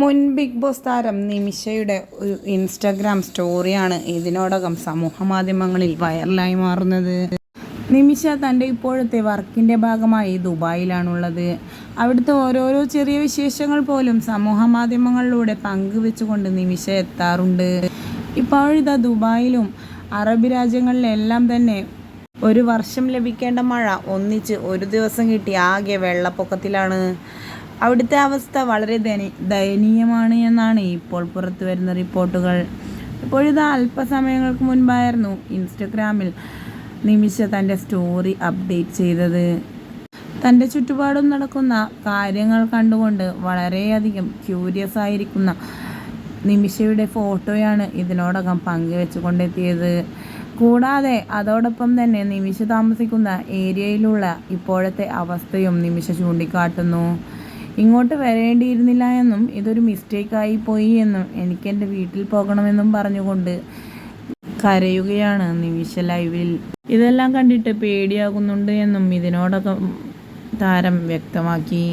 മുൻ big boss താരം നിമിഷയുടെ ഒരു ഇൻസ്റ്റഗ്രാം സ്റ്റോറിയാണ് ഇതിനോടകം സമൂഹ മാധ്യമങ്ങളിൽ വൈറലായി മാറുന്നത്. നിമിഷ തന്റെ ഇപ്പോഴത്തെ വർക്കിന്റെ ഭാഗമായി ദുബായിലാണുള്ളത്. അവിടുത്തെ ഓരോരോ ചെറിയ വിശേഷങ്ങൾ പോലും സമൂഹ മാധ്യമങ്ങളിലൂടെ പങ്കുവെച്ചുകൊണ്ട് നിമിഷ എത്താറുണ്ട്. ഇപ്പോഴിതാ ദുബായിലും അറബ് രാജ്യങ്ങളിലെല്ലാം തന്നെ ഒരു വർഷം ലഭിക്കേണ്ട മഴ ഒന്നിച്ച് ഒരു ദിവസം കിട്ടി ആകെ വെള്ളപ്പൊക്കത്തിലാണ്. അവിടുത്തെ അവസ്ഥ വളരെ ദയനീയമാണ് എന്നാണ് ഇപ്പോൾ പുറത്തു വരുന്ന റിപ്പോർട്ടുകൾ. ഇപ്പോഴിത് അല്പസമയങ്ങൾക്ക് മുൻപായിരുന്നു ഇൻസ്റ്റഗ്രാമിൽ നിമിഷ തന്റെ സ്റ്റോറി അപ്ഡേറ്റ് ചെയ്തത്. തന്റെ ചുറ്റുപാടും നടക്കുന്ന കാര്യങ്ങൾ കണ്ടുകൊണ്ട് വളരെയധികം ക്യൂരിയസ് ആയിരിക്കുന്ന നിമിഷയുടെ ഫോട്ടോയാണ് ഇതിനോടകം പങ്കുവെച്ചു കൊണ്ടെത്തിയത് കൂടാതെ അതോടൊപ്പം തന്നെ നിമിഷ താമസിക്കുന്ന ഏരിയയിലുള്ള ഇപ്പോഴത്തെ അവസ്ഥയും നിമിഷ ചൂണ്ടിക്കാട്ടുന്നു. ഇങ്ങോട്ട് വരേണ്ടിയിരുന്നില്ല എന്നും ഇതൊരു മിസ്റ്റേക്കായി പോയി എന്നും എനിക്ക് എന്റെ വീട്ടിൽ പോകണമെന്നും പറഞ്ഞുകൊണ്ട് കരയുകയാണ് നിമിഷ ലൈവിൽ ഇതെല്ലാം കണ്ടിട്ട് പേടിയാകുന്നുണ്ട് എന്നും ഇതിനോടൊക്കെ താരം വ്യക്തമാക്കി.